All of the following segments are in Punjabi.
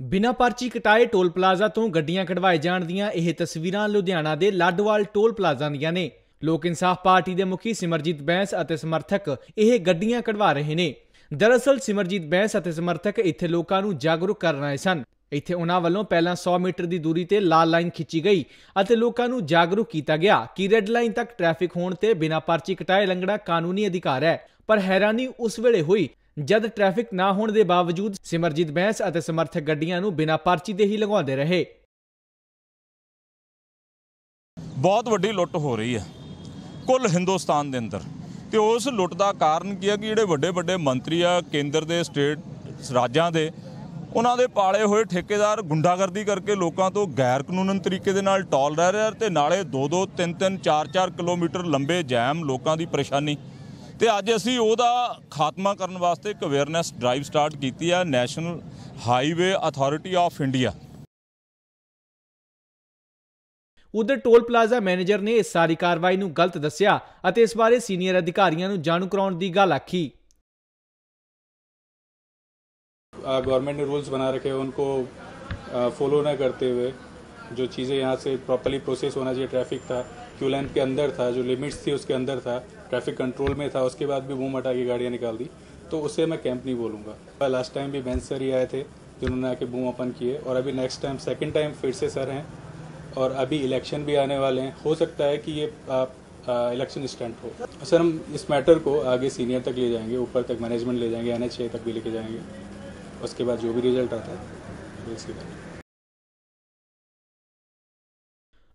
ਬਿਨਾਂ ਪਰਚੀ ਕਟਾਏ ਟੋਲ ਪਲਾਜ਼ਾ ਤੋਂ ਗੱਡੀਆਂ ਕਢਵਾਏ ਜਾਣ ਦੀਆਂ ਇਹ ਤਸਵੀਰਾਂ ਲੁਧਿਆਣਾ ਦੇ ਲਾਡੋਵਾਲ ਟੋਲ ਪਲਾਜ਼ਾ ਦੀਆਂ ਨੇ। ਲੋਕ ਇਨਸਾਫ ਪਾਰਟੀ ਦੇ ਮੁਖੀ ਸਿਮਰਜੀਤ ਬੈਂਸ ਅਤੇ ਸਮਰਥਕ ਇਹ ਗੱਡੀਆਂ ਕਢਵਾ ਰਹੇ ਨੇ। ਦਰਅਸਲ ਸਿਮਰਜੀਤ ਬੈਂਸ ਅਤੇ ਸਮਰਥਕ ਇੱਥੇ ਲੋਕਾਂ ਨੂੰ ਜਾਗਰੂਕ ਕਰ ਰਹੇ ਸਨ। ਇੱਥੇ ਉਹਨਾਂ ਵੱਲੋਂ ਪਹਿਲਾਂ 100 ਮੀਟਰ ਦੀ ਦੂਰੀ ਤੇ ਲਾਲ ਲਾਈਨ ਖਿੱਚੀ ਗਈ ਅਤੇ ਲੋਕਾਂ ਨੂੰ ਜਾਗਰੂਕ ਕੀਤਾ ਗਿਆ ਕਿ ਰੈੱਡ ਲਾਈਨ ਤੱਕ ਟ੍ਰੈਫਿਕ ਹੋਣ ਤੇ ਬਿਨਾਂ ਪਰਚੀ ਕਟਾਏ ਲੰਘਣਾ ਕਾਨੂੰਨੀ ਅਧਿਕਾਰ ਹੈ। ਪਰ ਹੈਰਾਨੀ ਉਸ ਵੇਲੇ ਹੋਈ ਜਦ ਟ੍ਰੈਫਿਕ ਨਾ ਹੋਣ ਦੇ ਬਾਵਜੂਦ ਸਿਮਰਜੀਤ ਬੈਂਸ ਅਤੇ ਸਮਰਥਕ ਗੱਡੀਆਂ ਨੂੰ ਬਿਨਾਂ ਪਰਚੀ ਦੇ ਹੀ ਲਗਾਉਂਦੇ ਰਹੇ। ਬਹੁਤ ਵੱਡੀ ਲੁੱਟ ਹੋ ਰਹੀ ਹੈ ਕੁੱਲ ਹਿੰਦੁਸਤਾਨ ਦੇ ਅੰਦਰ। ਤੇ ਉਸ ਲੁੱਟ ਦਾ ਕਾਰਨ ਕੀ ਹੈ ਕਿ ਜਿਹੜੇ ਵੱਡੇ ਵੱਡੇ ਮੰਤਰੀ ਆ, ਕੇਂਦਰ ਦੇ, ਸਟੇਟ ਰਾਜਾਂ ਦੇ, ਉਹਨਾਂ ਦੇ ਪਾਲੇ ਹੋਏ ਠੇਕੇਦਾਰ ਗੁੰਡਾਗਰਦੀ ਕਰਕੇ ਲੋਕਾਂ ਤੋਂ ਗੈਰ ਕਾਨੂੰਨ ਤਰੀਕੇ ਦੇ ਨਾਲ ਟੋਲ ਰਹਿ ਰਹੇ ਤੇ ਨਾਲੇ 2-2 3-3 4-4 ਕਿਲੋਮੀਟਰ ਲੰਬੇ ਜੈਮ ਲੋਕਾਂ ਦੀ ਪਰੇਸ਼ਾਨੀ ਤੇ ਅੱਜ ਅਸੀਂ ਉਹਦਾ ਖਾਤਮਾ ਕਰਨ ਵਾਸਤੇ ਇੱਕ ਅਵੇਅਰਨੈਸ ਡਰਾਈਵ ਸਟਾਰਟ ਕੀਤੀ ਹੈ national highway authority of India ਉਧਰ ਟੋਲ ਪਲਾਜ਼ਾ ਮੈਨੇਜਰ ਨੇ ਇਸ ਸਾਰੀ ਕਾਰਵਾਈ ਨੂੰ ਗਲਤ ਦੱਸਿਆ ਅਤੇ ਇਸ ਬਾਰੇ ਸੀਨੀਅਰ ਅਧਿਕਾਰੀਆਂ ਨੂੰ ਜਾਣੂ ਕਰਾਉਣ ਦੀ ਗੱਲ ਆਖੀ गवर्नमेंट ने रूल्स बना रखे हैं उनको फॉलो ना करते हुए जो चीज़ें यहाँ से प्रॉपरली प्रोसेस होना चाहिए ट्रैफ़िक था क्यू लाइन के अंदर था, जो लिमिट्स थी उसके अंदर था ट्रैफ़िक कंट्रोल में था, उसके बाद भी बूम हटा के गाड़ियाँ निकाल दी। तो उससे मैं कैंप नहीं बोलूँगा। लास्ट टाइम भी बेंच सर ही आए थे, जिन्होंने आके बूम ओपन किए, और अभी नेक्स्ट टाइम सेकेंड टाइम फिर से सर हैं, और अभी इलेक्शन भी आने वाले हैं। हो सकता है कि ये आप इलेक्शन स्टंट हो। सर हम इस मैटर को आगे सीनियर तक ले जाएँगे, ऊपर तक मैनेजमेंट ले जाएँगे एन तक भी लेके जाएँगे। उसके बाद जो भी रिज़ल्ट आता है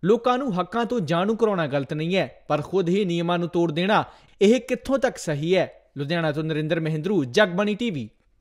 ਲੋਕਾਂ ਨੂੰ ਹੱਕਾਂ ਤੋਂ ਜਾਣੂ ਕਰਾਉਣਾ ਗਲਤ ਨਹੀਂ ਹੈ, ਪਰ ਖੁਦ ਹੀ ਨਿਯਮਾਂ ਨੂੰ ਤੋੜ ਦੇਣਾ, ਇਹ ਕਿੱਥੋਂ ਤੱਕ ਸਹੀ ਹੈ? ਲੁਧਿਆਣਾ ਤੋਂ ਨਰਿੰਦਰ ਮਹਿੰਦਰੂ, ਜਗਬਾਣੀ ਟੀਵੀ।